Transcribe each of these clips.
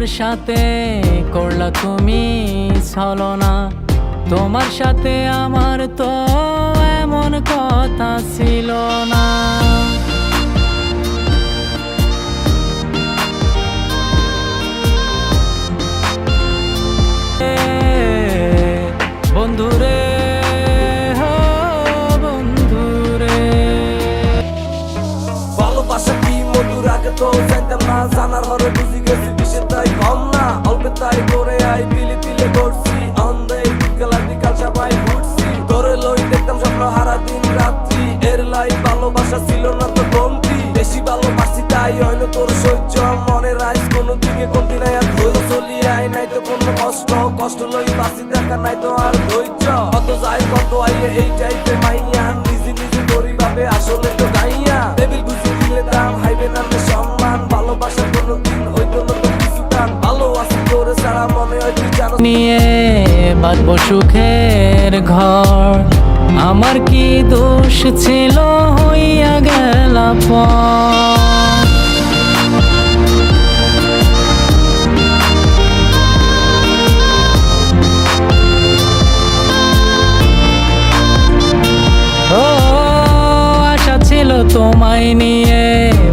আমার সাথে করলা তুমি ছলনা তোমার সাথে আমার তো এমন কথা ছিল না। বন্ধুরে বন্ধুরে ভালোবাসা কি মধুর আগে তো জানার হরে বুঝি তাই করে আই তিলে তিলে করছি বিকাল আর বিকাল সবাই ঘুরছি। ধরে লই দেখতাম স্বপ্ন হারা দিন রাত্রি। এর লাই ভালোবাসা ছিল না তো কমতি। বেশি ভালোবাসি তাই হইল তোর সহ্য মনে রাইস কোনো দিকে কমতি নাই আর ধৈর্য। চলি আই নাই তো কোনো কষ্ট। কষ্ট লই বাসি দেখা নাই তো আর ধৈর্য। কত যাই, কত আইয়ে, এই টাইপে মাইয়া। নিজে নিজে করি ভাবে আসলে তো গাইয়া। নিয়ে বাঁধব সুখের ঘর। আমার কি দোষ ছিল হইয়া গেল পর আশা ছিল তোমায় নিয়ে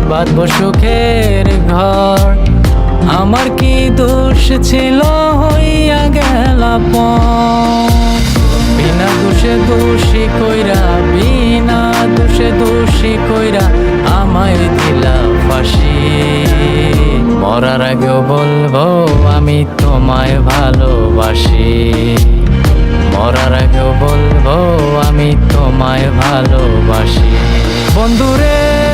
বাঁধব সুখের ঘর। আমার কি দোষ ছিল হইয়া গেল। বিনা দোষে দোষী কইরা, বিনা দোষে দোষী কইরা আমায় দিলা ফাঁসি। মরার আগেও বলব, আমি তোমায় ভালোবাসি। মরার আগেও বলব, আমি তোমায় ভালোবাসি। বন্ধুরে